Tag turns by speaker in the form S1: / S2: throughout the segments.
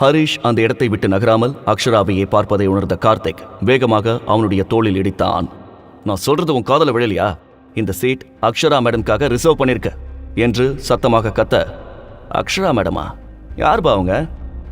S1: ஹரிஷ் அந்த இடத்தை விட்டு நகராமல் அக்ஷராவையே பார்ப்பதை உணர்ந்த கார்த்திக் வேகமாக அவனுடைய தோளில் இடித்தான். நான் சொல்றது உன் காதல விழலையா? இந்த சீட் அக்ஷரா மேடம்காக ரிசர்வ் பண்ணிருக்க என்று சத்தமாக கத்த. அக்ஷரா மேடமா? யார்பா அவங்க?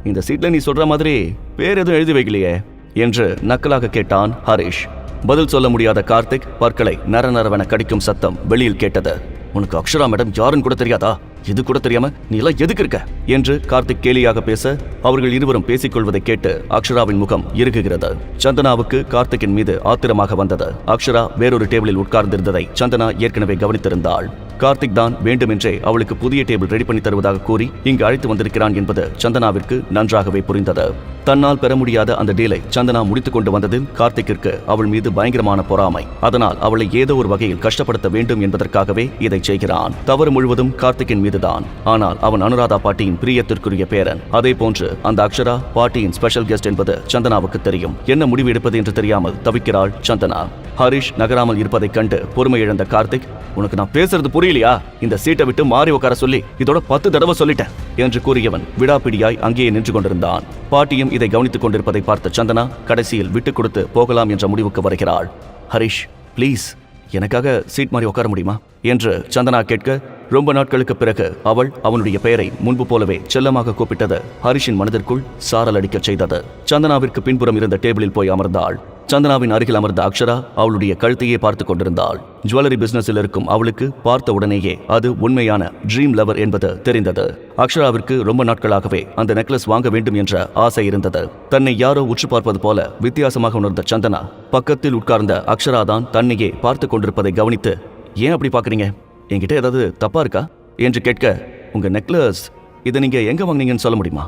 S1: இந்த சீட்ல நீ சொல்ற மாதிரி பேர் எதுவும் எழுதி வைக்கலையே என்று நக்கலாக கேட்டான் ஹரிஷ். பதில் சொல்ல முடியாத கார்த்திக் பற்களை நர நரவென கடிக்கும் சத்தம் வெளியில் கேட்டது. உனக்கு அக்ஷரா மேடம் யாருன்னு கூட தெரியாதா? இது கூட தெரியாம நீ எல்லாம் எதுக்கு இருக்க? என்று கார்த்திக் கேலியாக பேச அவர்கள் இருவரும் பேசிக் கொள்வதை கேட்டு அக்ஷராவின் முகம் இருக்குகிறது சந்தனாவுக்கு கார்த்திக்கின் மீது ஆத்திரமாக வந்தது. அக்ஷரா வேறொரு டேபிளில் உட்கார்ந்திருந்ததை சந்தனா ஏற்கனவே கவனித்திருந்தாள். கார்த்திக் தான் வேண்டுமென்றே அவளுக்கு புதிய டேபிள் ரெடி பண்ணி தருவதாக கூறி இங்கு அழைத்து வந்திருக்கிறான் என்பது சந்தனாவிற்கு நன்றாகவே புரிந்தது. தன்னால் பெற முடியாத அந்த டீலை சந்தனா முடித்துக் கொண்டு வந்ததில் கார்த்திக்கிற்கு அவள் மீது பயங்கரமான பொறாமை. அதனால் அவளை ஏதோ ஒரு வகையில் கஷ்டப்படுத்த வேண்டும் என்பதற்காகவே இதை செய்கிறான். தவறு முழுவதும் கார்த்திக்கின் மீதுதான். ஆனால் அவன் அனுராதா பாட்டியின் பிரியத்திற்குரிய பேரன். அதே போன்று அந்த அக்ஷரா பாட்டியின் ஸ்பெஷல் கெஸ்ட் என்பது சந்தனாவுக்கு தெரியும். என்ன முடிவு எடுப்பது என்று தெரியாமல் தவிக்கிறாள் சந்தனா. ஹரிஷ் நகராமல் இருப்பதைக் கண்டு பொறுமை இழந்த கார்த்திக் உனக்கு நான் பேசுறது புரியலையா? இந்த சீட்டை விட்டு மாறி உட்கார சொல்லி இதோட பத்து தடவை சொல்லிட்டேன் என்று கூறியவன் விடாப்பிடியாய் அங்கேயே நின்று கொண்டிருந்தான். பாட்டியும் இதை கவனித்துக் கொண்டிருப்பதை பார்த்த சந்தனா கடைசியில் விட்டுக் கொடுத்து போகலாம் என்ற முடிவுக்கு வருகிறாள். ஹரிஷ் ப்ளீஸ் எனக்காக சீட் மாதிரி உட்கார முடியுமா? என்று சந்தனா கேட்க ரொம்ப நாட்களுக்கு பிறகு அவள் அவனுடைய பெயரை முன்பு போலவே செல்லமாக கூப்பிட்டது ஹரிஷின் மனதிற்குள் சாரல் அடிக்கச் செய்தது. சந்தனாவிற்கு பின்புறம் இருந்த டேபிளில் போய் அமர்ந்தாள். சந்தனாவின் அருகில் அமர்ந்த அக்ஷரா அவளுடைய கழுத்தையே பார்த்து கொண்டிருந்தாள். ஜுவல்லரி பிசினஸில் இருக்கும் அவளுக்கு பார்த்த உடனேயே அது உண்மையான ட்ரீம் லவர் என்பது தெரிந்தது. அக்ஷராவிற்கு ரொம்ப நாட்களாகவே அந்த நெக்லஸ் வாங்க வேண்டும் என்ற ஆசை இருந்தது. தன்னை யாரோ உற்று பார்ப்பது போல வித்தியாசமாக உணர்ந்த சந்தனா பக்கத்தில் உட்கார்ந்த அக்ஷரா தான் தன்னையே பார்த்து கொண்டிருப்பதை கவனித்து ஏன் அப்படி பார்க்குறீங்க? என்கிட்ட ஏதாவது தப்பா இருக்கா? என்று கேட்க உங்க நெக்லஸ் இதை நீங்க எங்க வாங்குனீங்கன்னு சொல்ல முடியுமா?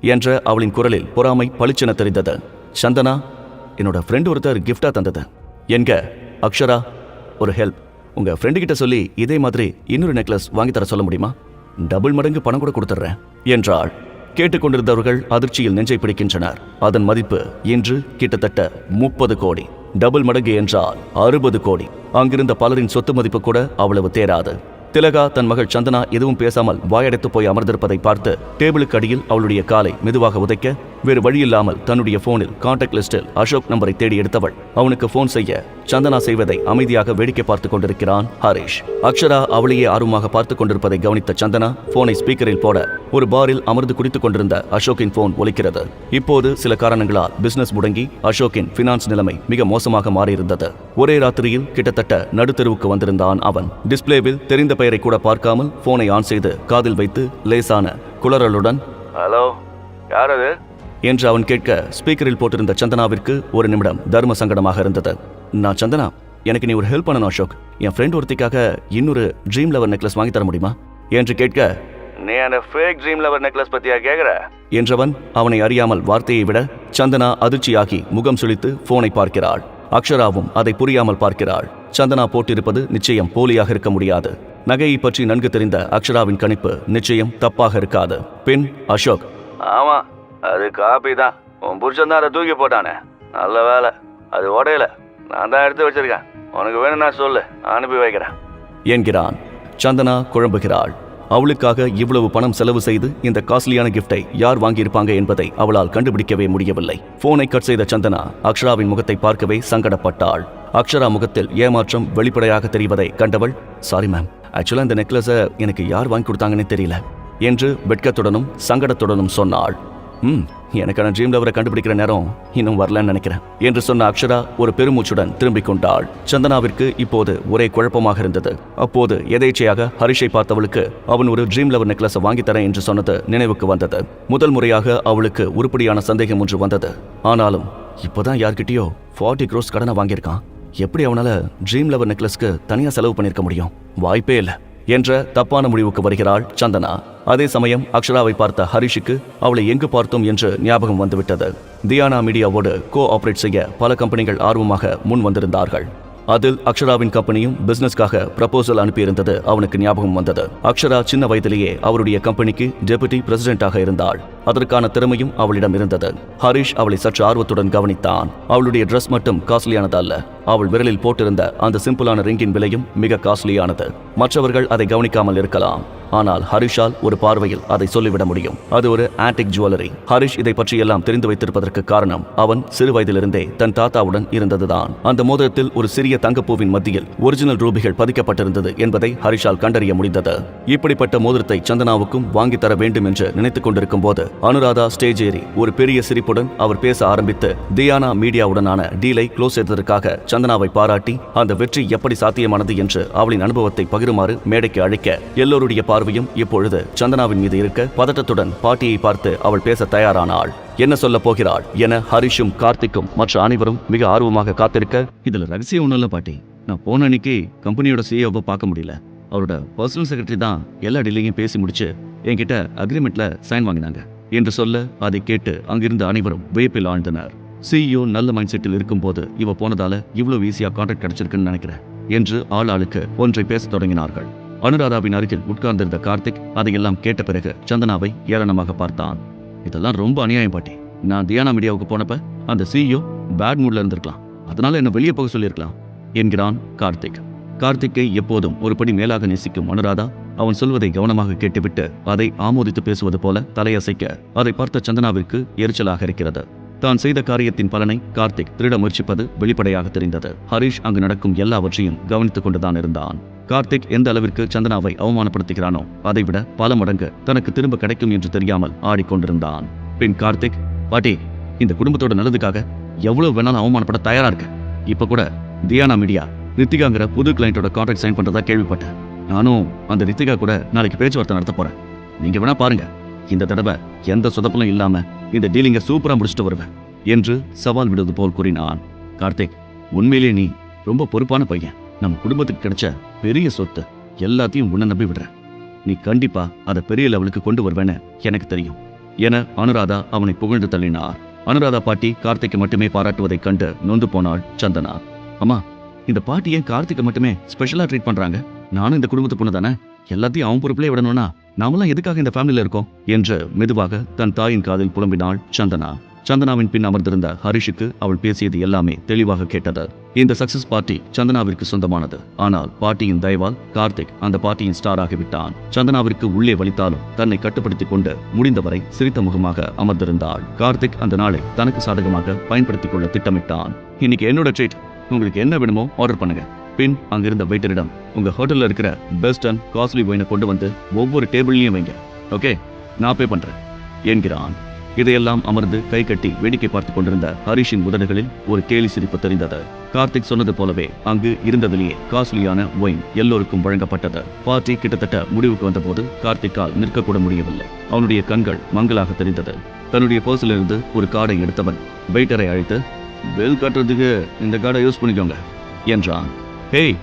S1: என்ற அவளின் குரலில் பொறாமை பளிச்சென தெரிந்தது. சந்தனா என்னோட ஃப்ரெண்ட் ஒருத்தர் கிஃப்டாக தந்தது. என்க அக்ஷரா ஒரு ஹெல்ப் உங்க ஃப்ரெண்டு கிட்ட சொல்லி இதே மாதிரி இன்னொரு நெக்லஸ் வாங்கி தர சொல்ல முடியுமா? டபுள் மடங்கு பணம் கூட கொடுத்துட்றேன் என்றாள். கேட்டுக்கொண்டிருந்தவர்கள் அதிர்ச்சியில் நெஞ்சை பிடிக்கின்றனர். அதன் மதிப்பு இன்று கிட்டத்தட்ட முப்பது கோடி. டபுள் மடங்கு என்றால் அறுபது கோடி. அங்கிருந்த பலரின் சொத்து மதிப்பு கூட அவ்வளவு தேராது. திலகா தன் மகள் சந்தனா எதுவும் பேசாமல் வாயடைத்து போய் அமர்ந்திருப்பதை பார்த்து டேபிளுக்கு அடியில் அவளுடைய காலை மெதுவாக உதைக்க வேறு வழியில்லாமல் தன்னுடைய போனில் கான்டாக்ட் லிஸ்டில் அசோக் நம்பரை தேடி எடுத்தவள். அவனுக்கு போன் செய்ய சந்தனா செய்வதை அமைதியாக வேடிக்கை பார்த்து கொண்டிருக்கிறான் ஹரிஷ். அக்ஷரா அவளையே ஆர்வமாக பார்த்து கொண்டிருப்பதை கவனித்த சந்தனா போனை ஸ்பீக்கரில் போட ஒரு பாரில் அமர்ந்து குடித்துக் கொண்டிருந்த அசோக்கின் போன் ஒலிக்கிறது. இப்போது சில காரணங்களால் பிசினஸ் முடங்கி அசோக்கின் பினான்ஸ் நிலைமை மிக மோசமாக மாறியிருந்தது. ஒரே ராத்திரியில் கிட்டத்தட்ட நடுத்தெருவுக்கு வந்திருந்தான் அவன். டிஸ்பிளேவில் தெரிந்த பெயரை கூட பார்க்காமல் போனை ஆன் செய்து காதில் வைத்து லேசான குளறலுடன் ஹலோ யார் அது? என்று அவன் கேட்க ஸ்பீக்கரில் போட்டிருந்த சந்தனாவிற்கு ஒரு நிமிடம் தர்ம சங்கடமாக இருந்தது. நான் சந்தனா எனக்கு நீ ஒரு ஹெல்ப் பண்ணணும் அசோக். என் ஃப்ரெண்ட் ஒருத்திக்காக இன்னொரு ட்ரீம் லவர் நெக்லஸ் வாங்கி தர முடியுமா? என்று கேட்க நீ அந்த ஃபேக் ட்ரீம் லவர் நெக்லஸ் பத்தியா கேக்குற? என்றவன் அவனை அறியாமல் வார்த்தையை விட சந்தனா அதிர்ச்சியாகி முகம் சுளித்து போனை பார்க்கிறாள். அக்ஷராவும் அதை புரியாமல் பார்க்கிறாள். சந்தனா போட்டிருப்பது நிச்சயம் போலியாக இருக்க முடியாது. நகையை பற்றி நன்கு தெரிந்த அக்ஷராவின் கணிப்பு நிச்சயம் தப்பாக இருக்காது. பின் அசோக். ஆமா அது காப்பி தான். உன் புருஷன் தான் அதை தூக்கி போட்டானே. நல்ல வேலை. அது உடையல. நான் தான் எடுத்து வச்சிருக்கேன். உனக்கு வேணும்னா சொல்லு. அனுப்பி வைக்கிறேன். என்கிறான். சந்தனா குழம்புகிறாள். அவளுக்காக இவ்வளவு பணம் செலவு செய்து இந்த காஸ்ட்லியான கிஃப்டை யார் வாங்கியிருப்பாங்க என்பதை அவளால் கண்டுபிடிக்கவே முடியவில்லை. போனை கட் செய்த சந்தனா அக்ஷராவின் முகத்தை பார்க்கவே சங்கடப்பட்டாள். அக்ஷரா முகத்தில் ஏமாற்றம் வெளிப்படையாக தெரிவதை கண்டவள் சாரி மேம் ஆக்சுவலா இந்த நெக்லஸை எனக்கு யார் வாங்கி கொடுத்தாங்கன்னே தெரியல. என்று வெட்கத்துடனும் சங்கடத்துடனும் சொன்னாள். ம் எனக்கான ட்ரீம் லவரை கண்டுபிடிக்கிற நேரம் இன்னும் வரலன்னு நினைக்கிறேன் என்று சொன்ன அக்ஷரா ஒரு பெருமூச்சுடன் திரும்பிக் கொண்டாள். சந்தனாவிற்கு இப்போது ஒரே குழப்பமாக இருந்தது. அப்போது எதேச்சையாக ஹரிஷை பார்த்தவளுக்கு அவன் ஒரு ட்ரீம் லவர் நெக்லஸை வாங்கி தரேன் என்று சொன்னது நினைவுக்கு வந்தது. முதல் முறையாக அவளுக்கு உருப்படியான சந்தேகம் ஒன்று வந்தது. ஆனாலும் இப்போதான் யார்கிட்டயோ ஃபார்ட்டி க்ரோஸ் கடனை வாங்கியிருக்கான். எப்படி அவனால ட்ரீம் லவர் நெக்லஸ்க்கு தனியா செலவு பண்ணிருக்க முடியும்? வாய்ப்பே இல்லை என்ற தப்பான முடிவுக்கு வருகிறாள் சந்தனா. அதே சமயம் அக்ஷராவை பார்த்த ஹரிஷுக்கு அவளை எங்கு பார்த்தோம் என்று ஞாபகம் வந்துவிட்டது. தியானா மீடியாவோடு கோ ஆபரேட் செய்ய பல கம்பெனிகள் ஆர்வமாக முன் வந்திருந்தார்கள். அதில் அக்ஷராவின் கம்பெனியும் பிசினஸ்க்காக ப்ரப்போசல் அனுப்பியிருந்தது அவனுக்கு ஞாபகம் வந்தது. அக்ஷரா சின்ன வயதிலேயே அவருடைய கம்பெனிக்கு டெபுட்டி பிரசிடென்ட்டாக இருந்தாள். அதற்கான திறமையும் அவளிடம் இருந்தது. ஹரிஷ் அவளை சற்று ஆர்வத்துடன் கவனித்தான். அவளுடைய ட்ரெஸ் மட்டும் காஸ்ட்லியானது அல்ல அவள் விரலில் போட்டிருந்த அந்த சிம்பிளான ரிங்கின் விலையும் மிக காஸ்ட்லியானது. மற்றவர்கள் அதை கவனிக்காமல் இருக்கலாம். ஆனால் ஹரிஷால் ஒரு பார்வையில் அதை சொல்லிவிட முடியும். அது ஒரு ஆன்டிக் ஜுவல்லரி ஹரிஷ் இதை பற்றி எல்லாம் தெரிந்து வைத்திருப்பதற்கு காரணம் அவன் சிறு வயதிலிருந்தே தன் தாத்தாவுடன் இருந்ததுதான். அந்த மோதிரத்தில் ஒரு சிறிய தங்கப்பூவின் மத்தியில் ஒரிஜினல் ரூபிகள் பதிக்கப்பட்டிருந்தது என்பதை ஹரிஷால் கண்டறிய முடிந்தது. இப்படிப்பட்ட மோதிரத்தை சந்தனாவுக்கும் வாங்கித் தர வேண்டும் என்று நினைத்துக் கொண்டிருக்கும் போது அனுராதா ஸ்டேஜ் ஏறி ஒரு பெரிய சிரிப்புடன் அவர் பேச ஆரம்பித்து தியானா மீடியாவுடனான டீலை க்ளோஸ் செய்ததற்காக சந்தனாவை பாராட்டி அந்த வெற்றி எப்படி சாத்தியமானது என்று அவளின் அனுபவத்தை பகிருமாறு மேடைக்கு அழைக்க எல்லோருடைய பார்வையும் இப்பொழுது சந்தனாவின் மீது இருக்க பதட்டத்துடன் பாட்டியை பார்த்து அவள் பேச தயாரானாள். என்ன சொல்ல போகிறாள்? என ஹரிஷும் கார்த்திக்கும் மற்ற அனைவரும் மிக ஆர்வமாக காத்திருக்க இதுல ரகசியம் ஒன்றும் இல்லை பாட்டி. நான் போன அன்னைக்கு கம்பெனியோட சிஇஓவை பார்க்க முடியல. அவரோட பர்சனல் செக்ரட்டரி தான் எல்லா டீலையும் பேசி முடிச்சு என்கிட்ட அக்ரிமெண்ட்ல சைன் வாங்கினாங்க. என்று சொல்ல அதை கேட்டு அங்கிருந்த அனைவரும் வியப்பில் ஆழ்ந்தனர். சிஇஓ நல்ல மைண்ட் செட்டில் இருக்கும்போது இவ போனதால இவ்வளவு ஈஸியா கான்ட்ராக்ட் கிடைச்சிருக்குன்னு நினைக்கிறேன் என்று ஆள் ஆளுக்கு ஒன்றை பேசத் தொடங்கினார்கள். அனுராதாவின் அருகில் உட்கார்ந்திருந்த கார்த்திக் அதையெல்லாம் கேட்ட பிறகு சந்தனாவை ஏளனமாக பார்த்தான். இதெல்லாம் ரொம்ப அநியாயம் பாட்டி. நான் தியானா மீடியாவுக்கு போனப்ப அந்த சிஇஓ பேட் மூட்ல இருந்திருக்கலாம். அதனால என்ன வெளியே போக சொல்லியிருக்கலாம் என்கிறான் கார்த்திக். கார்த்திக்கை எப்போதும் ஒரு படி மேலாக நேசிக்கும் அனுராதா அவன் சொல்வதை கவனமாக கேட்டுவிட்டு அதை ஆமோதித்து பேசுவது போல தலையசைக்க அதை பார்த்த சந்தனாவிற்கு எரிச்சலாக இருக்கிறது. தான் செய்த காரியத்தின் பலனை கார்த்திக் திருட முயற்சிப்பது வெளிப்படையாக தெரிந்தது. ஹரிஷ் அங்கு நடக்கும் எல்லாவற்றையும் கவனித்துக் கொண்டுதான் இருந்தான். கார்த்திக் எந்த அளவிற்கு சந்தனாவை அவமானப்படுத்துகிறானோ அதைவிட பல மடங்கு தனக்கு திரும்ப கிடைக்கும் என்று தெரியாமல் ஆடிக்கொண்டிருந்தான் பின் கார்த்திக் பாட்டி இந்த குடும்பத்தோட நல்லதுக்காக எவ்வளவு வேணாலும் அவமானப்பட தயாரா இருக்கு. இப்ப கூட தியானா மீடியா நித்திகாங்கிற புது கிளைண்டோட கான்ட்ராக்ட் சைன் பண்றதா கேள்விப்பட்டேன். நானும் அந்த ரித்திகா கூட நாளைக்கு பேச்சுவார்த்தை நடத்த போறேன். நீங்க வேணா பாருங்க. இந்த தடவை எந்த சொதப்பலும் இல்லாம இந்த டீலிங்க சூப்பரா முடிச்சுட்டு வருவேன் என்று சவால் விடுவது போல் கூறினான் கார்த்திக். உண்மையிலே நீ ரொம்ப பொறுப்பான பையன். நம்ம குடும்பத்துக்கு கிடைச்ச பெரிய சொத்து எல்லாத்தையும் உன்னை நம்பி விடுறேன். நீ கண்டிப்பா அதை பெரிய லெவலுக்கு கொண்டு வருவேன்னு எனக்கு தெரியும். என அனுராதா அவனை புகழ்ந்து தள்ளினார். அனுராதா பாட்டி கார்த்திக்கை மட்டுமே பாராட்டுவதைக் கண்டு நொந்து போனாள் சந்தனா. அம்மா இந்த பாட்டி ஏன் கார்த்திகை மட்டுமே ஸ்பெஷலா ட்ரீட் பண்றாங்க? நானும் இந்த குடும்பத்து பொண்ணு தானே? எல்லாத்தையும் அவன் பொறுப்பிலே விடணும்னா நாமெல்லாம் எதுக்காக இந்த ஃபேமிலியில இருக்கோம்? என்று மெதுவாக தன் தாயின் காதில் புலம்பினாள் சந்தனா. சந்தனாவின் பின் அமர்ந்திருந்த ஹரிஷுக்கு அவள் பேசியது எல்லாமே தெளிவாக கேட்டது. இந்த சக்சஸ் பார்ட்டி சந்தனாவிற்கு சொந்தமானது. ஆனால் பாட்டியின் தயவால் கார்த்திக் அந்த பார்ட்டியின் ஸ்டார் ஆகிவிட்டான். சந்தனாவிற்கு உள்ளே வலித்தாலும் தன்னை கட்டுப்படுத்திக் கொண்டு முடிந்தவரை சிரித்த முகமாக அமர்ந்திருந்தாள். கார்த்திக் அந்த நாளை தனக்கு சாதகமாக பயன்படுத்திக் கொள்ள திட்டமிட்டான். இன்னைக்கு என்னோட ட்ரீட் உங்களுக்கு என்ன வேணுமோ ஆர்டர் பண்ணுங்க. பின் அங்கிருந்த வெயிட்டரிடம் உங்க ஹோட்டல்ல இருக்கிற பெஸ்ட் அண்ட் காஸ்ட்லி ஒயினை கொண்டு வந்து ஒவ்வொரு டேபிள்லையும் வைங்க. ஓகே நான் பே பண்றேன். என்கிறான். இதையெல்லாம் அமர்ந்து கை கட்டி வேடிக்கை பார்த்து கொண்டிருந்த ஹரிஷின் உதடுகளில் ஒரு கேலி சிரிப்பு தெரிந்தது. கார்த்திக் சொன்னது போலவே அங்கு இருந்ததிலேயே காஸ்ட்லியான ஒயின் எல்லோருக்கும் வழங்கப்பட்டது. பார்ட்டி கிட்டத்தட்ட முடிவுக்கு வந்தபோது கார்த்திக்கால் நிற்கக்கூட முடியவில்லை. அவனுடைய கண்கள் மங்கலாக தெரிந்தது. தன்னுடைய பர்சிலிருந்து ஒரு கார்டை எடுத்தவன் வெயிட்டரை அழைத்து பில் கட்டுறதுக்கு இந்த கார்டை யூஸ் பண்ணிக்கோங்க என்றான். ஹேய்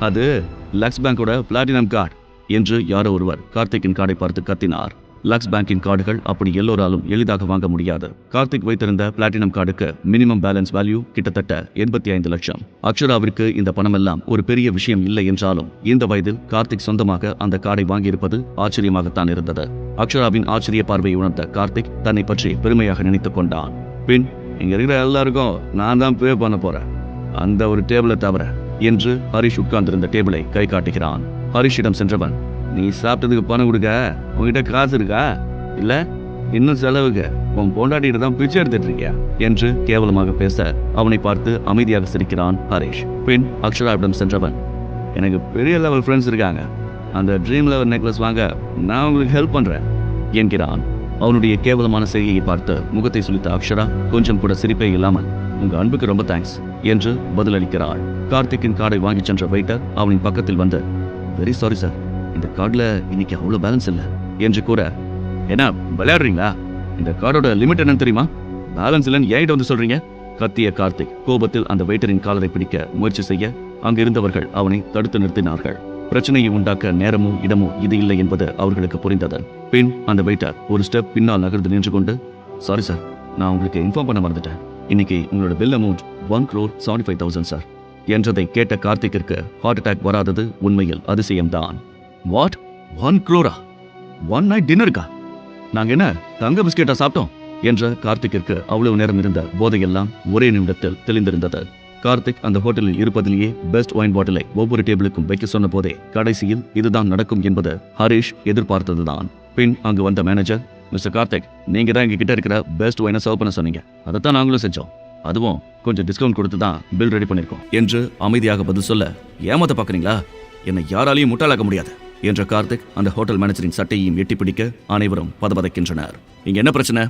S1: அது லக்ஸ் பேங்கோட பிளாட்டினம் கார்டு என்று யாரோ ஒருவர் கார்த்திக்கின் கார்டை பார்த்து கத்தினார். லக்ஸ் பேங்கின் கார்டுகள் அப்படி எல்லோராலும் எளிதாக வாங்க முடியாது. கார்த்திக் வைத்திருந்த பிளாட்டினம் கார்டுக்கு மினிமம் பேலன்ஸ் வேல்யூ கிட்டத்தட்ட எண்பத்தி ஐந்து லட்சம். அக்ஷராவிற்கு இந்த பணமெல்லாம் ஒரு பெரிய விஷயம் இல்லை என்றாலும் இந்த வயதில் கார்த்திக் சொந்தமாக அந்த கார்டை வாங்கியிருப்பது ஆச்சரியமாகத்தான் இருந்தது. அக்ஷராவின் ஆச்சரிய பார்வையை உணர்ந்த கார்த்திக் தன்னை பற்றி பெருமையாக நினைத்துக் கொண்டான். பின் இங்க இருக்கிற எல்லாருக்கும் நான் தான் பே பண்ண போறேன். அந்த ஒரு டேபிளை தவிர என்று ஹரிஷ் உட்கார்ந்திருந்த டேபிளை கை காட்டுகிறான். ஹரிஷிடம் சென்றவன் நீ சாப்பிட்டதுக்கு பணம் கொடுக்க? உங்ககிட்ட காசு இருக்கா? இல்ல? இன்னும் செலவுக்கு? உன் பொண்டாட்டிட்டு தான் பிச்சை எடுத்துட்டு இருக்கியா? என்று கேவலமாக பேச அவனை பார்த்து அமைதியாக சிரிக்கிறான் ஹரிஷ். பின் அக்ஷராவிடம் சென்றவன் எனக்கு பெரிய லெவல் ஃப்ரெண்ட்ஸ் இருக்காங்க. அந்த ட்ரீம் லெவல் நெக்லஸ் வாங்க நான் உங்களுக்கு ஹெல்ப் பண்றேன் என்கிறான். அவனுடைய கேவலமான செய்கையை பார்த்து முகத்தை சுளித்த அக்ஷரா கொஞ்சம் கூட சிரிப்பே இல்லாமல் உங்க அன்புக்கு ரொம்ப தேங்க்ஸ் என்று பதிலளிக்கிறாள். கார்த்திக்கின் கார்டை வாங்கி சென்ற வெயிட்டர் அவனின் பக்கத்தில் வந்து வெரி சாரி சார் இந்த கார்டில் இன்னைக்கு அவ்வளோ பேலன்ஸ் இல்லை. என்று கூற என்ன விளையாடுறீங்களா? இந்த கார்டோட லிமிட் என்னன்னு தெரியுமா? பேலன்ஸ் இல்லைன்னு ஏன்கிட்ட வந்து சொல்றீங்க? கத்திய கார்த்திக் கோபத்தில் அந்த வெயிட்டரின் காலரை பிடிக்க முயற்சி செய்ய அங்கிருந்தவர்கள் அவனை தடுத்து நிறுத்தினார்கள். பிரச்சனையை உண்டாக்க நேரமோ இடமோ இது இல்லை என்பது அவர்களுக்கு புரிந்தது பின் அந்த வெயிட்டர் ஒரு ஸ்டெப் பின்னால் நகர்ந்து நின்று கொண்டு சாரி சார் நான் உங்களுக்கு இன்ஃபார்ம் பண்ண மறந்துட்டேன். இன்னைக்கு உங்களோட bill amount one crore seventy five thousand sir என்றதை கேட்ட கார்த்திக்கிற்கு ஹார்ட் அட்டாக் வராதது உண்மையில் அதிசயம்தான். வாட் ஒன் க்ரோரா ஒன் நைட் டின்னருக்கா நாங்கள் என்ன தங்க பிஸ்கெட்டா சாப்பிட்டோம்? என்ற கார்த்திக்கிற்கு அவ்வளவு நேரம் இருந்த போதையெல்லாம் ஒரே நிமிடத்தில் தெளிந்திருந்தது. கார்த்திக் அந்த ஹோட்டலில் இருப்பதிலேயே பெஸ்ட் ஒயின் பாட்டிலை ஒவ்வொரு டேபிளுக்கும் வைக்க சொன்ன போதே கடைசியில் இதுதான் நடக்கும் என்பது ஹரீஷ் எதிர்பார்த்ததுதான். பின் அங்கு வந்த மேனேஜர் மிஸ்டர் கார்த்திக் நீங்க தான் எங்ககிட்ட இருக்கிற பெஸ்ட் ஒயினை சர்வ் பண்ண சொன்னீங்க. அதைத்தான் நாங்களும் செஞ்சோம். அதுவும் கொஞ்சம் டிஸ்கவுண்ட் கொடுத்து தான் பில் ரெடி பண்ணிருக்கோம் என்று அமைதியாக பதில் சொல்ல ஏமாத்த பாக்குறீங்களா என்னை யாராலையும் முட்டாளாக்க முடியாது என்ற கார்த்திக் அந்த ஹோட்டல் மேனேஜரின் சட்டையையும் எட்டி பிடிக்க அனைவரும் பதபதைக்கின்றனர். இங்க என்ன பிரச்சனை?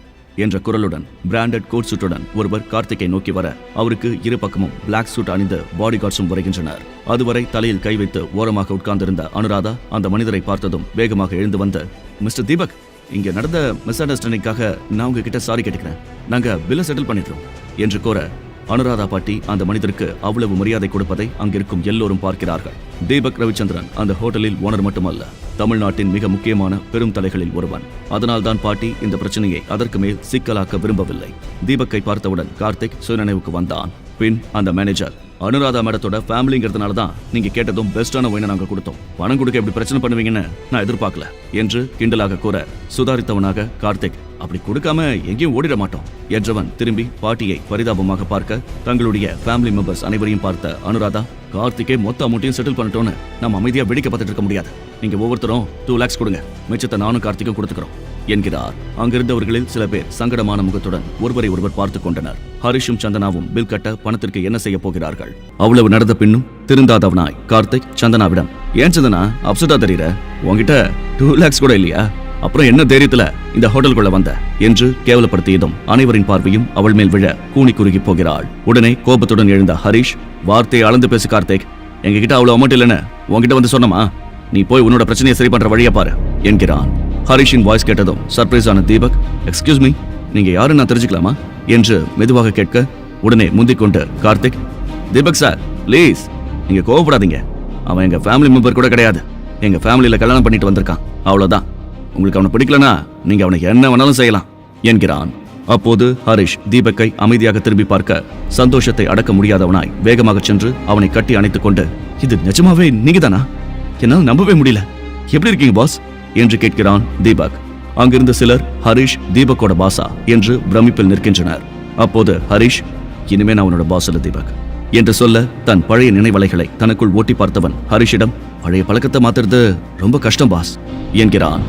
S1: என்ற குரலுடன் பிராண்டட் கோட் சூட்டுடன் ஒருவர் கார்த்திக்கை நோக்கி வர அவருக்கு இரு பக்கமும் பிளாக் சூட் அணிந்த பாடி கார்ட்ஸும் வருகின்றனர் அதுவரை தலையில் கை வைத்து ஓரமாக உட்கார்ந்திருந்த அனுராதா அந்த மனிதரை பார்த்ததும் வேகமாக எழுந்து வந்த மிஸ்டர் தீபக் இங்க நடந்த மிஸ் அண்டர்ஸ்டாண்டிங்காக நான் உங்ககிட்ட சாரி கேட்டுக்கிறேன். நாங்க பில்லை செட்டில் பண்ணிடுறோம் என்று கூற அனுராதா பாட்டி அந்த மனிதருக்கு அவ்வளவு மரியாதை கொடுப்பதை அங்கிருக்கும் எல்லோரும் பார்க்கிறார்கள். தீபக் ரவிச்சந்திரன் அந்த ஹோட்டலில் ஓனர் மட்டுமல்ல தமிழ்நாட்டின் மிக முக்கியமான பெரும் தலைகளில் ஒருவன். அதனால்தான் பாட்டி இந்த பிரச்சனையை அதற்கு மேல் சிக்கலாக்க விரும்பவில்லை. தீபக்கை பார்த்தவுடன் கார்த்திக் சுயநினைவுக்கு வந்தான். பின் அந்த மேனேஜர் அனுராதா மேடத்தோட ஃபேமிலிங்கிறதுனால தான் நீங்க கேட்டதும் பெஸ்டான ஒயினை நாங்க கொடுத்தோம். பணம் கொடுக்க எப்படி பிரச்சனை பண்ணுவீங்கன்னு நான் எதிர்பார்க்கல என்று கிண்டலாக கூற சுதாரித்தவனாக கார்த்திக் அப்படி கொடுக்காம எங்கேயும் ஓடிட மாட்டோம் என்றவன் திரும்பி பாட்டியை பரிதாபமாக பார்க்க தங்களுடைய ஃபேமிலி மெம்பர்ஸ் அனைவரையும் பார்த்த அனுராதா கார்த்திகே மொத்த அமௌண்ட்டையும் செட்டில் பண்ணிட்டோன்னு நம்ம அமைதியா வெடிக்க பார்த்துட்டு இருக்க முடியாது. நீங்க ஒவ்வொருத்தரும் டூ லேக்ஸ் கொடுங்க. மிச்சத்தை நானும் கார்த்திக்கும் கொடுத்துக்கிறோம். என்கிறார். அங்கிருந்தவர்களில் சில பேர் சங்கடமான முகத்துடன் ஒருவரை ஒருவர் பார்த்துக் கொண்டனர். ஹரிஷும் சந்தனாவும் பில் கட்ட பணத்திற்கு என்ன செய்ய போகிறார்கள்? அவ்வளவு நடந்த பின்னும் திருந்தாதவனாய் கார்த்திக் சந்தனாவிடம் ஏன் சந்தனா அப்சதா தெரியற? உன்கிட்ட டூ லேக்ஸ் கூட இல்லையா? அப்புறம் என்ன தைரியத்துல இந்த ஹோட்டலுக்குள்ள வந்த? என்று கேவலப்படுத்தியதும் அனைவரின் பார்வையும் அவள் மேல் விழ கூனி குறுகி போகிறாள். உடனே கோபத்துடன் எழுந்த ஹரிஷ் வார்த்தையை அளந்து பேசு கார்த்திக். எங்ககிட்ட அவ்வளவு அமௌண்ட் இல்லைன்னு உன்கிட்ட வந்து சொன்னமா? நீ போய் உன்னோட பிரச்சனையை சரி பண்ற வழியை பாரு என்கிறான். ஹரிஷின் வாய்ஸ் கேட்டதும் சர்ப்ரைஸ் ஆன தீபக் எக்ஸ்கியூஸ் மீ நீங்க யாருன்னு நான் தெரிஞ்சுக்கலாமா? என்று மெதுவாக கேட்க உடனே முந்திக் கொண்டு கார்த்திக் தீபக் சார் ப்ளீஸ் நீங்க கோவப்படாதீங்க. அவன் எங்க ஃபேமிலி மெம்பர் கூட கிடையாது. எங்க ஃபேமிலியில கல்யாணம் பண்ணிட்டு வந்திருக்கான். அவ்வளவுதான். உங்களுக்கு அவனை பிடிக்கலனா நீங்க அவனுக்கு என்ன வேணாலும் செய்யலாம் என்கிறான். அப்போது ஹரிஷ் தீபக்கை அமைதியாக திரும்பி பார்க்க சந்தோஷத்தை அடக்க முடியாதவனாய் வேகமாக சென்று அவனை கட்டி அணைத்துக் கொண்டு இது நிஜமாவே நீங்கதானா? என்னால் நம்பவே முடியல. எப்படி இருக்கீங்க பாஸ் என்று கேட்கிறான் தீபக். அங்கிருந்த சிலர் ஹரிஷ் தீபக்கோட பாசா என்று பிரமிப்பில் நிற்கின்றனர். அப்போது ஹரிஷ் இனிமே நான் உன்னோட பாஸ் தீபக் என்று சொல்ல தன் பழைய நினைவலைகளை தனக்குள் ஓட்டி பார்த்தவன் ஹரிஷிடம் பழைய பழக்கத்தை மாத்துறது ரொம்ப கஷ்டம் பாஸ் என்கிறான்.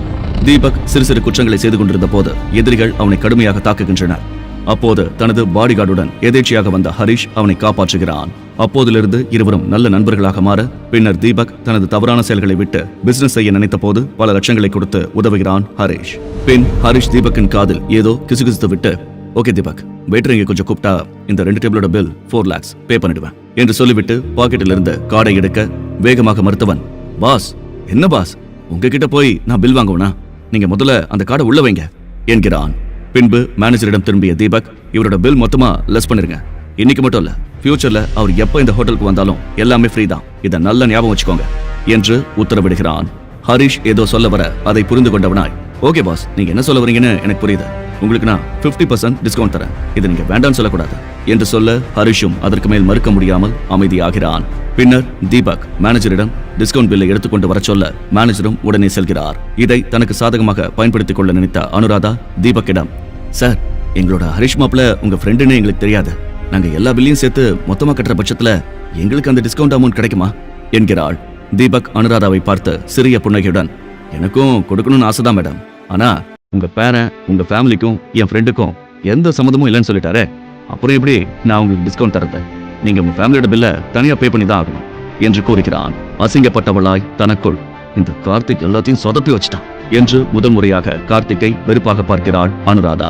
S1: தீபக் சிறு சிறு குற்றங்களை செய்து கொண்டிருந்த போது எதிரிகள் அவனை கடுமையாக தாக்குகின்றனர். அப்போது தனது பாடிகார்டுடன் எதேச்சியாக வந்த ஹரிஷ் அவனை காப்பாற்றுகிறான். அப்போதிலிருந்து இருவரும் நல்ல நண்பர்களாக மாற பின்னர் தீபக் தனது தவறான செயல்களை விட்டு பிசினஸ் செய்ய நினைத்த போது பல லட்சங்களை கொடுத்து உதவுகிறான் ஹரிஷ். பின் ஹரிஷ் தீபக்கின் காதில் ஏதோ கிசுகிசுத்து விட்டு ஓகே தீபக் வெயிட்டர் இங்கே கொஞ்சம் கூப்பிட்டா இந்த ரெண்டு டேபிளோட பில் ஃபோர் லேக்ஸ் பே பண்ணிடுவேன் என்று சொல்லிவிட்டு பாக்கெட்டில் இருந்து கார்டை எடுக்க வேகமாக மறுத்தவன் பாஸ் என்ன பாஸ்? உங்ககிட்ட போய் நான் பில் வாங்குவனா? நீங்க முதல்ல அந்த கார்டை உள்ள வைங்க என்கிறான். பின்பு மேனேஜரிடம் திரும்பிய தீபக் இவரோட பில் மொத்தமா லெஸ் பண்ணிருங்க. இன்னைக்கு மட்டும் இல்ல ஃபியூச்சர்ல அவர் எப்ப இந்த ஹோட்டலுக்கு வந்தாலும் எல்லாமே ஃப்ரீ தான். இதை நல்ல ஞாபகம் வச்சுக்கோங்க என்று உத்தரவிடுகிறான். ஹரிஷ் ஏதோ சொல்ல வர அதை புரிந்து கொண்டவனாய். ஓகே பாஸ் நீங்க என்ன சொல்ல வரீங்கன்னு எனக்கு புரியுது. உங்களுக்கு நான் 50% பர்சன்ட் டிஸ்கவுண்ட் தரேன். இது நீங்க வேண்டாம்னு சொல்லக்கூடாது. என்று சொல்ல ஹரிஷும் அதற்கு மேல் மறுக்க முடியாமல் அமைதியாகிறான். பின்னர் தீபக் மேனேஜரிடம் டிஸ்கவுண்ட் பில்லை எடுத்துக்கொண்டு வர சொல்ல மேனேஜரும் உடனே செல்கிறார். இதை தனக்கு சாதகமாக பயன்படுத்திக் கொள்ள நினைத்த அனுராதா தீபக்கிடம் சார் எங்களோட ஹரிஷ் மாப்ள உங்க ஃப்ரெண்டுன்னு எங்களுக்கு தெரியாது. நாங்க எல்லா பில்லையும் சேர்த்து மொத்தமா கட்டுற பட்சத்துல எங்களுக்கு அந்த டிஸ்கவுண்ட் அமௌண்ட் கிடைக்குமா? என்கிறாள். தீபக் அனுராதாவை பார்த்து சிறிய புன்னகையுடன் எனக்கும் கொடுக்கணும்னு ஆசைதான் மேடம். ஆனா உங்க பேரன் உங்க ஃபேமிலிக்கும் என் ஃப்ரெண்டுக்கும் எந்த சம்மந்தமும் இல்லைன்னு சொல்லிட்டாரே. அப்புறம் எப்படி நான் உங்களுக்கு டிஸ்கவுண்ட் தரத்தேன் நீங்க உங்க ஃபேமிலியோட பில்ல தனியா பே பண்ணி தான் ஆகணும் என்று கூறுகிறான் அசிங்கப்பட்டவளாய் தனக்குள். இந்த கார்த்திக் எல்லாத்தையும் சொதப்பி வச்சிட்டான் என்று முதல் முறையாக கார்த்திக்கை வெறுப்பாக பார்க்கிறாள் அனுராதா.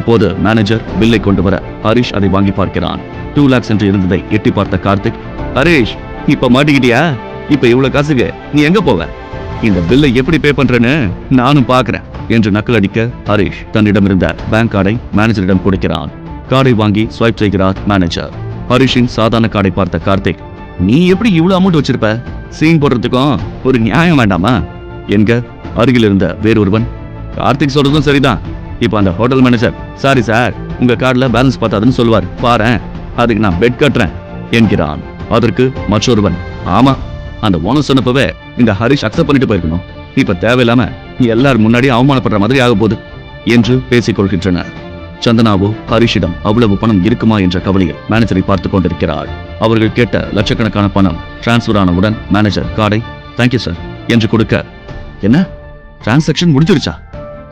S1: அப்போது மேனேஜர் பில்லை கொண்டு வர ஹரிஷ் அதை வாங்கி பார்க்கிறான். டூ லேக்ஸ் என்று இருந்ததை எட்டி பார்த்த கார்த்திக் ஹரிஷ் இப்ப மாட்டிக்கிட்டியா? இப்ப இவ்வளவு காசுக்கு நீ எங்க போவ? இந்த பில்லை எப்படி பே பண்றேன்னு நானும் பாக்குறேன் என்று நக்கல் அடிக்க ஹரிஷ் தன்னிடமிருந்த பேங்க் கார்டை மேனேஜரிடம் கொடுக்கிறான். கார்டை வாங்கி ஸ்வைப் செய்கிறார் மேனேஜர் ஹரிஷின் சாதாரண கார்டை பார்த்த கார்த்திக் நீ எப்படி இவ்வளவு அமௌண்ட் வச்சிருப்ப? சீன் போடுறதுக்கும் ஒரு நியாயம் வேண்டாமா? என்க அருகில் இருந்த வேறொருவன் கார்த்திக் சொல்றதும் சரிதான். இப்போ அந்த ஹோட்டல் மேனேஜர் சாரி சார் உங்க கார்டுல பேலன்ஸ் பார்த்தாதுன்னு சொல்லுவார். பாரேன் அதுக்கு நான் பெட் கட்டுறேன் என்கிறான். அதற்கு மற்றொருவன் ஆமா அந்த ஓனர் சொன்னப்பவே இந்த ஹரிஷ் அக்செப்ட் பண்ணிட்டு போயிருக்கணும். இப்ப தேவையில்லாம எல்லார் எல்லாரும் முன்னாடி அவமானப்படுற மாதிரி ஆக போகுது என்று பேசிக் கொள்கின்றனர். சந்தனாவோ ஹரிஷிடம் அவ்வளவு பணம் இருக்குமா என்ற கவலையில் மேனேஜரை பார்த்து கொண்டிருக்கிறார் அவர்கள் கேட்ட லட்சக்கணக்கான பணம் டிரான்ஸ்ஃபர் ஆனவுடன் மேனேஜர் கார்டை தேங்க்யூ சார் என்று கொடுக்க என்ன? டிரான்சாக்ஷன் முடிஞ்சிருச்சா?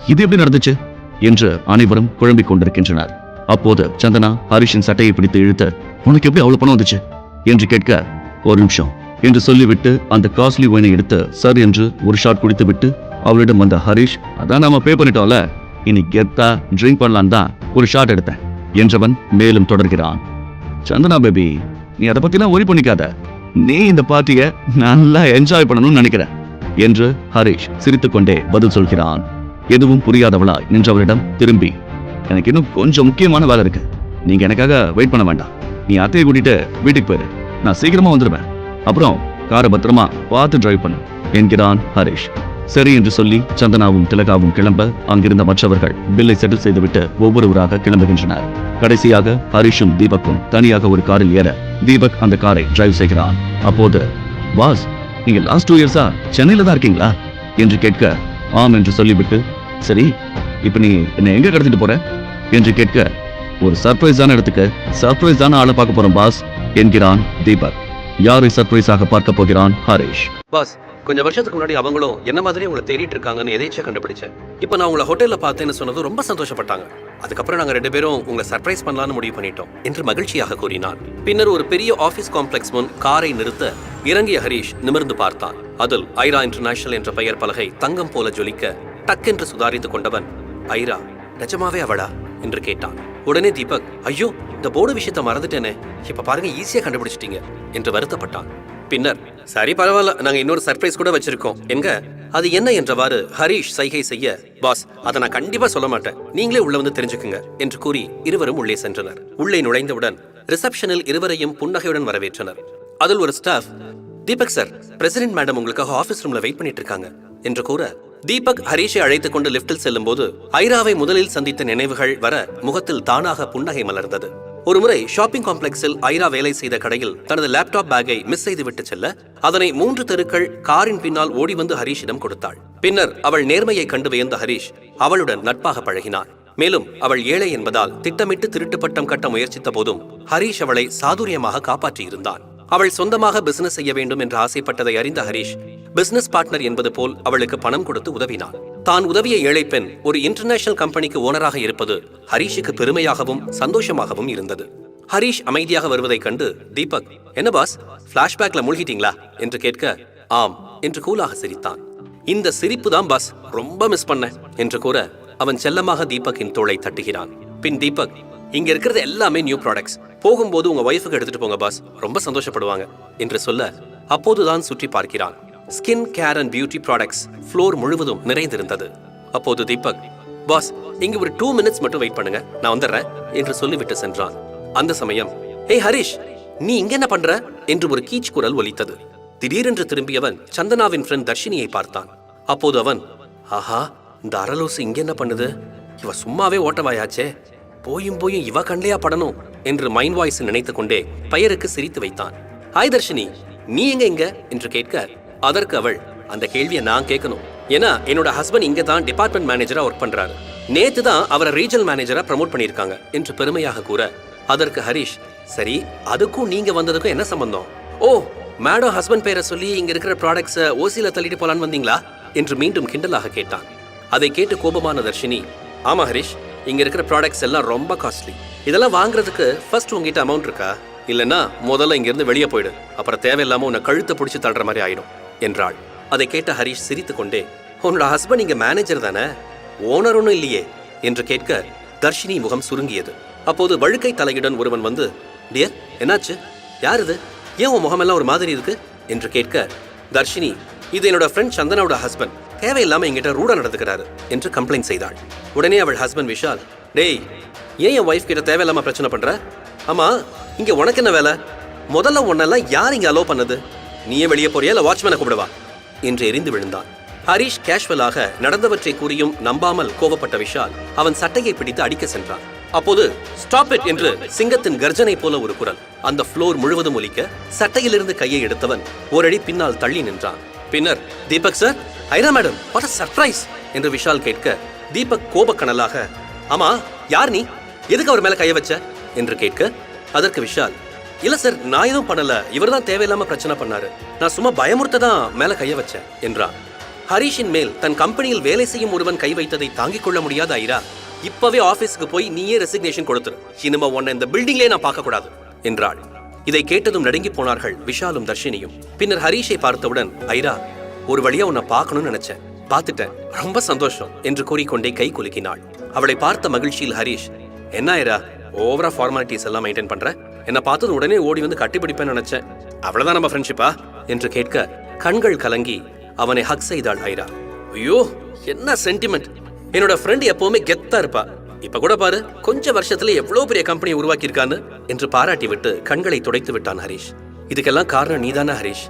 S1: இது எப்படி நடந்துச்சு? என்று அனைவரும் குழம்பிக் கொண்டிருக்கின்றனர். அப்போது சந்தனா ஹரிஷின் சட்டையை பிடித்து இழுத்து உனக்கு எப்படி அவ்வளவு பணம் வந்துச்சு? என்று கேட்க ஒரு நிமிஷம். என்று சொல்லிவிட்டு அந்த காஸ்ட்லி ஒயினை எடுத்து சார் என்று ஒரு ஷாட் குடித்து விட்டு அவளிடம் வந்த ஹரிஷ் அதான் நாம பே பண்ணிட்டோம்ல இனி கெத்தா ட்ரிங்க் பண்ணலாம் தான் ஒரு ஷாட் எடுத்தேன் என்றவன் மேலும் தொடர்கிறான். சந்தனா பேபி நீ அதை பத்திலாம் ஒரி பண்ணிக்காத. நீ இந்த பார்ட்டியை நல்லா என்ஜாய் பண்ணணும்னு நினைக்கிறேன் என்று ஹரிஷ் சிரித்துக்கொண்டே பதில் சொல்கிறான். எதுவும் புரியாதவளாய் நின்றவளிடம் திரும்பி எனக்கு இன்னும் கொஞ்சம் முக்கியமான வேலை இருக்கு. நீங்க எனக்காக வெயிட் பண்ண வேண்டாம். நீ அத்தையை கூட்டிட்டு வீட்டுக்கு போயிரு. நான் சீக்கிரமா வந்துடுவேன் அப்புறம் காரை பத்திரமா பார்த்து டிரைவ் பண்ணு. என்கிறான் ஹரிஷ். சரி என்று சொல்லி சந்தனாவும் திலகாவும் கிளம்ப அங்கிருந்த மற்றவர்கள் பில்லை செட்டில் செய்துவிட்டு ஒவ்வொருவராக கிளம்புகின்றனர். கடைசியாக ஹரிஷும் தீபக்கும் தனியாக ஒரு காரில் ஏற தீபக் அந்த காரை டிரைவ் செய்கிறான். அப்போது பாஸ் நீங்க லாஸ்ட் டூ இயர்ஸா சென்னையில தான் இருக்கீங்களா? என்று கேட்க ஆம் என்று சொல்லிவிட்டு சரி இப்ப நீ என்ன எங்க கடத்திட்டு போற? என்று கேட்க ஒரு சர்ப்ரைஸான இடத்துக்கு சர்ப்ரைஸான ஆளை பார்க்க போறோம் பாஸ் என்கிறான் தீபக். யாரை சர்ப்ரைஸாக பார்க்க போகிறான் ஹரிஷ்?
S2: பாஸ் கொஞ்சம் வருஷத்துக்கு முன்னாடி அவங்களும் என்ன மாதிரி உங்களை தேடிட்டு இருக்காங்கன்னு எதேச்சா கண்டுபிடிச்சேன். இப்போ நான் உங்களை ஹோட்டல்ல பார்த்தேன்னு சொன்னது ரொம்ப சந்தோஷப்பட்டாங்க. அதுக்கப்புறம் நாங்க ரெண்டு பேரும் உங்களை சர்ப்ரைஸ் பண்ணலாம்னு முடிவு பண்ணிட்டோம் என்று மகிழ்ச்சியாக கூறினார். பின்னர் ஒரு பெரிய ஆபீஸ் காம்ப்ளெக்ஸ் முன் காரை நிறுத்த இறங்கிய ஹரீஷ் நிமிர்ந்து பார்த்தான். அதில் ஐரா இன்டர்நேஷனல் என்ற பெயர் பலகை தங்கம் போல ஜொலிக்க டக்கென்று சுதாரித்துக் கொண்டவன் ஐரா நிஜமாவே அவளா? என்று கேட்டான். உடனே தீபக் ஐயோ இந்த போர்டு விஷயத்தை மறந்துட்டேனே. இப்ப பாருங்க ஈஸியா கண்டுபிடிச்சிட்டீங்க என்று வருத்தப்பட்டான். பின்னர் சரி பரவாயில்ல நாங்க இன்னொரு சர்ப்ரைஸ் கூட வச்சிருக்கோம். எங்க அது என்ன? என்றவாறு ஹரிஷ் சைகை செய்ய பாஸ் அதை நான் கண்டிப்பா சொல்ல மாட்டேன். நீங்களே உள்ள வந்து தெரிஞ்சுக்குங்க என்று கூறி இருவரும் உள்ளே சென்றனர். உள்ளே நுழைந்தவுடன் ரிசப்ஷனில் இருவரையும் புன்னகையுடன் வரவேற்றனர். அதில் ஒரு staff Deepak sir president madam உங்களுக்காக ஆஃபீஸ் ரூம்ல வெயிட் பண்ணிட்டு இருக்காங்க. என்று கூற தீபக் ஹரீஷை அழைத்துக் கொண்டு லிப்டில் செல்லும் போது ஐராவை முதலில் சந்தித்த நினைவுகள் வர முகத்தில் தானாக புன்னகை மலர்ந்தது. ஒருமுறை ஷாப்பிங் காம்ப்ளெக்ஸில் ஐரா வேலை செய்த கடையில் தனது லேப்டாப் பேக்கை மிஸ் செய்துவிட்டு செல்ல அதனை மூன்று தெருக்கள் காரின் பின்னால் ஓடி வந்து ஹரீஷிடம் கொடுத்தாள். பின்னர் அவள் நேர்மையை கண்டு வியந்த ஹரீஷ் அவளுடன் நட்பாக பழகினார் மேலும் அவள் ஏழை என்பதால் திட்டமிட்டு திருட்டு பட்டம் கட்ட முயற்சித்த போதும் ஹரீஷ் அவளை சாதுரியமாக காப்பாற்றியிருந்தான். அவள் சொந்தமாக பிசினஸ் செய்ய வேண்டும் என்று ஆசைப்பட்டதை அறிந்த ஹரிஷ் பிசினஸ் பார்ட்னர் என்பது போல் அவளுக்கு பணம் கொடுத்து உதவினான் தான் உதவிய ஏழை பெண் ஒரு இன்டர்நேஷனல் கம்பெனிக்கு ஓனராக இருப்பது ஹரிஷுக்கு பெருமையாகவும் சந்தோஷமாகவும் இருந்தது. ஹரிஷ் அமைதியாக வருவதைக் கண்டு தீபக் என்ன பாஸ் பிளாஷ்பேக்ல மூழ்கிட்டீங்களா? என்று கேட்க ஆம் என்று கூலாக சிரித்தான். இந்த சிரிப்பு தான் பாஸ் ரொம்ப மிஸ் பண்ண என்று கூற அவன் செல்லமாக தீபக்கின் தோளை தட்டுகிறான். பின் தீபக் இங்க இருக்கிறது எல்லாமே நியூ ப்ராடக்ட்ஸ் போகும்போது உங்க ஒய்ஃபுக்கு எடுத்துட்டு போங்க பாஸ் ரொம்ப சந்தோஷப்படுவாங்க. என்று சொல்ல அப்போதுதான் சுற்றி பார்க்கிறான். Skin care and beauty products floor முழுவதும் நிறைந்திருந்தது. அப்போது தீபக் பாஸ் இங்க ஒரு டூ மினிட்ஸ் மட்டும் வெயிட் பண்ணுங்க. நான் வந்துடுறேன் என்று சொல்லிவிட்டு சென்றான். அந்த சமயம் ஏய் ஹரிஷ் நீ இங்க என்ன பண்ற? என்று ஒரு கீச் குரல் ஒலித்தது. திடீரென்று திரும்பியவன் சந்தனாவின் ஃப்ரெண்ட் தர்ஷினியை பார்த்தான். அப்போது அவன் ஆஹா இந்த அரலோசு இங்க என்ன பண்ணுது? இவ சும்மாவே ஓட்டவாயாச்சே. போயும் போயும் இவ கண்டையா படணும் என்று மைண்ட் வாய்ஸ் நினைத்து கொண்டே பெயருக்கு சிரித்து வைத்தான். ஹாய் தர்ஷினி நீ எங்க இங்க? என்று கேட்க அதற்கு அவள் அந்த கேள்வியை நான் கேட்கணும். ஏன்னா என்னோட ஹஸ்பண்ட் இங்க தான் டிபார்ட்மெண்ட் மேனேஜரா ஒர்க் பண்றாரு. நேத்து தான் அவரை ரீஜனல் மேனேஜரா ப்ரமோட் பண்ணியிருக்காங்க என்று பெருமையாக கூற அதற்கு ஹரிஷ் சரி அதுக்கும் நீங்க வந்ததுக்கும் என்ன சம்பந்தம்? ஓ மேடம் ஹஸ்பண்ட் பேரை சொல்லி இங்க இருக்கிற ப்ராடக்ட்ஸை ஓசியில தள்ளிட்டு போலான்னு வந்தீங்களா? என்று மீண்டும் கிண்டலாக கேட்டான். அதை கேட்டு கோபமான தர்ஷினி ஆமா ஹரிஷ் இங்க இருக்கிற ப்ராடக்ட்ஸ் எல்லாம் ரொம்ப காஸ்ட்லி இதெல்லாம் வாங்குறதுக்கு ஃபர்ஸ்ட் உங்ககிட்ட அமௌண்ட் இருக்கா? இல்லனா முதல்ல இங்க இருந்து வெளியே போயிடு. அப்புறம் தேவையில்லாம உன்னை கழுத்தை பிடிச்சி தள்ளுற மாதிரி ஆயிடும் என்றாள். அதை கேட்ட ஹரிஷ் சிரித்து கொண்டே உன்னோட ஹஸ்பண்ட் இங்க மேனேஜர் தானே? ஓனர் ஒன்றும் இல்லையே என்று கேட்க தர்ஷினி முகம் சுருங்கியது. அப்போது வழுக்கை தலையுடன் ஒருவன் வந்து டியர் என்னாச்சு? யார் இது? ஏன் உன் முகமெல்லாம் ஒரு மாதிரி இருக்கு? என்று கேட்க தர்ஷினி இது என்னோட ஃப்ரெண்ட் சந்தனாவோட ஹஸ்பண்ட் தேவையில்லாம என்கிட்ட ரூடா நடந்துக்கிறாரு என்று கம்ப்ளைண்ட் செய்தாள். உடனே அவள் ஹஸ்பண்ட் விஷால் டேய் ஏன் என் ஒய்ஃப் கிட்ட தேவையில்லாம பிரச்சனை பண்ற? ஆமா இங்க உனக்கு என்ன வேலை? முதல்ல உன்னெல்லாம் யார் இங்க அலோ பண்ணது? நீயே வெளியே போறியா இல்ல வாட்ச்மேனை கூப்பிடுவா என்று எரிந்து விழுந்தான். ஹரிஷ் கேஷுவலாக நடந்தவற்றை கூறியும் நம்பாமல் கோவப்பட்ட விஷால் அவன் சட்டையை பிடித்து அடிக்க சென்றான். அப்போது ஸ்டாப் இட் என்று சிங்கத்தின் கர்ஜனை போல ஒரு குரல் அந்த ஃப்ளோர் முழுவதும் ஒலிக்க சட்டையிலிருந்து கையை எடுத்தவன் ஒரு அடி பின்னால் தள்ளி நின்றான். பின்னர் Deepak sir Aira madam what surprise என்று விஷால் கேட்க தீபக் கோபக்கணலாக ஆமா யார் நீ? எதுக்கு அவர் மேல கைய வச்ச? என்று கேட்க அதற்கு விஷால் இல்ல சார் நான் எதுவும் பண்ணல. இவர்தான் தேவையில்லாம பிரச்சனை பண்ணாரு. நான் சும்மா பயமுறுத்த தான் மேல கைய வச்சேன் என்றான். ஹரீஷின் மேல் தன் கம்பெனியில் வேலை செய்யும் ஒருவன் கை வைத்ததை தாங்கிக் கொள்ள முடியாத ஐரா இப்பவே ஆபீஸ்க்கு போய் நீயே ரெசிக்னேஷன் கொடுத்துரு. இனிமே உன்னை இந்த பில்டிங்லேயே நான் பார்க்க கூடாது என்றாள். இதை கேட்டதும் நடுங்கி போனார்கள் விஷாலும் தர்ஷினியும். பின்னர் ஹரீஷை பார்த்தவுடன் ஐரா ஒரு வழியா உன்னை பார்க்கணும்னு நினைச்சேன். பார்த்துட்டேன். ரொம்ப சந்தோஷம் என்று கூறிக்கொண்டே கை குலுக்கினாள். அவளை பார்த்த மகிழ்ச்சியில் ஹரிஷ் என்ன ஐரா ஓவரா ஃபார்மாலிட்டிஸ் எல்லாம் மெயின்டைன் பண்ற? என்ன பார்த்தது உடனே ஓடி வந்து கட்டிப்பிடிப்பேன்னு நினைச்சேன். அவ்வளவுதான் நம்ம ஃப்ரெண்ட்ஷிப்பா என்று கேட்க கண்கள் கலங்கி அவனை ஹக் செய்தாள் ஐரா. ஐயோ என்ன சென்டிமெண்ட் என்னோட ஃப்ரெண்ட் எப்பவுமே கெத்தா இருப்பா. இப்ப கூட பாரு கொஞ்ச வருஷத்துல எவ்வளவு பெரிய கம்பெனியை உருவாக்கி இருக்கான்னு என்று பாராட்டி விட்டு கண்களை துடைத்து விட்டான் ஹரீஷ். இதுக்கெல்லாம் காரணம் நீதானா ஹரிஷ்.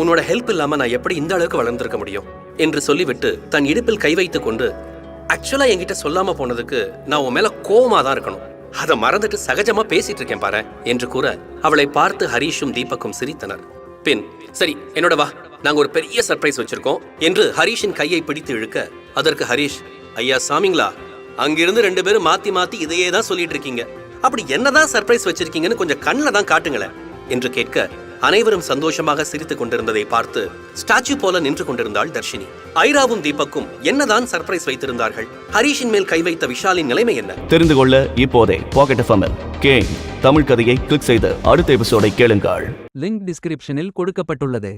S2: உன்னோட ஹெல்ப் இல்லாம நான் எப்படி இந்த அளவுக்கு வளர்ந்திருக்க முடியும்? என்று சொல்லிவிட்டு தன் இடுப்பில் கை வைத்து கொண்டு ஆக்சுவலா என்கிட்ட சொல்லாம போனதுக்கு நான் உன் மேல கோவமா தான் இருக்கணும். அதை மறந்துட்டு சகஜமா பேசிட்டு இருக்கேன் பாரு என்று கூற அவளை பார்த்து ஹரிஷும் தீபக்கும் சிரித்தனர். பின் சரி என்னோட வா. நாங்க ஒரு பெரிய சர்ப்ரைஸ் வச்சிருக்கோம் என்று ஹரிஷின் கையை பிடித்து இழுக்க அதற்கு ஹரிஷ் ஐயா சாமிங்களா? அங்கிருந்து ரெண்டு பேரும் மாத்தி மாத்தி இதையே தான் சொல்லிட்டு இருக்கீங்க. அப்படி என்னதான் சர்ப்ரைஸ் வச்சிருக்கீங்கன்னு கொஞ்சம் கண்ணில் தான் காட்டுங்களேன் என்று கேட்க அனைவரும் சந்தோஷமாக சிரித்துக் கொண்டிருந்ததை பார்த்து ஸ்டாச்சு போல நின்று கொண்டிருந்தாள் தர்ஷினி. ஐராவும் தீபக்கும் என்னதான் சர்ப்ரைஸ் வைத்திருந்தார்கள்? ஹரிஷின் மேல் கை வைத்த விஷாலின் நிலைமை என்ன?
S1: தெரிந்து கொள்ள இப்போதே பாக்கெட் எஃப்எம்எல் கேம் தமிழ் கதையை கிளிக் செய்து அடுத்த எபிசோடை கேளுங்கள்.
S3: லிங்க் டிஸ்கிரிப்ஷனில் கொடுக்கப்பட்டுள்ளது.